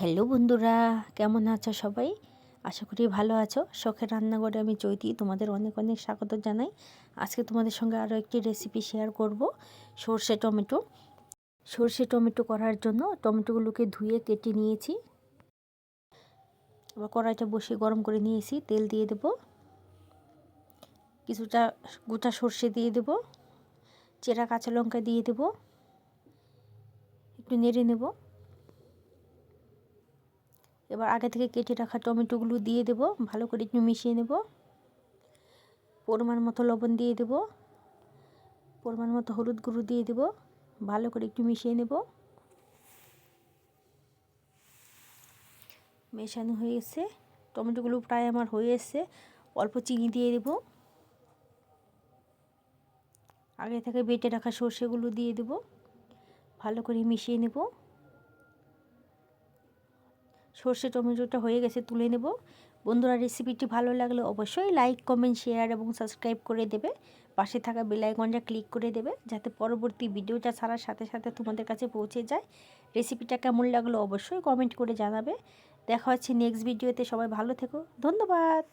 Hello বন্ধুরা, কেমন আছো সবাই? আশা করি ভালো আছো। শখের রান্নাঘরে আমি চৈতি, তোমাদের অনেক অনেক স্বাগত জানাই। আজকে তোমাদের সঙ্গে আরও একটি রেসিপি শেয়ার করব, সর্ষে টমেটো। সর্ষে টমেটো করার জন্য টমেটোগুলোকে ধুয়ে কেটে নিয়েছি। এবার কড়াইটা বসিয়ে গরম করে নিয়েছি, তেল দিয়ে দেব। কিছুটা গোটা সর্ষে দিয়ে দেব। চেরা কাঁচা লঙ্কা দিয়ে দেব। একটু নেড়ে নেব। এবার আগে থেকে কেটে রাখা টমেটোগুলো দিয়ে দেব, ভালো করে একটু মিশিয়ে নেব। পরিমাণ মতো লবণ দিয়ে দেব। পরিমাণ মতো হলুদ গুঁড়ো দিয়ে দেব, ভালো করে একটু মিশিয়ে নেব। মেশানো হয়ে গেছে। টমেটোগুলো প্রায় আমার হয়ে এসছে। অল্প চিনি দিয়ে দেব। আগে থেকে বেটে রাখা সর্ষেগুলো দিয়ে দেব। ভালো করে মিশিয়ে নেব। সর্ষে টমেটোটা হয়ে গেছে, তুলে নেব। বন্ধুরা রেসিপিটি ভালো লাগলে অবশ্যই লাইক কমেন্ট শেয়ার এবং সাবস্ক্রাইব করে দেবে। পাশে থাকা বেলাইকনটা ক্লিক করে দেবে, যাতে পরবর্তী ভিডিওটা ছাড়ার সাথে সাথে তোমাদের কাছে পৌঁছে যায়। রেসিপিটা কেমন লাগল অবশ্যই কমেন্ট করে জানাবে। দেখা হচ্ছে নেক্সট ভিডিওতে সবাই ভালো থেকো, ধন্যবাদ!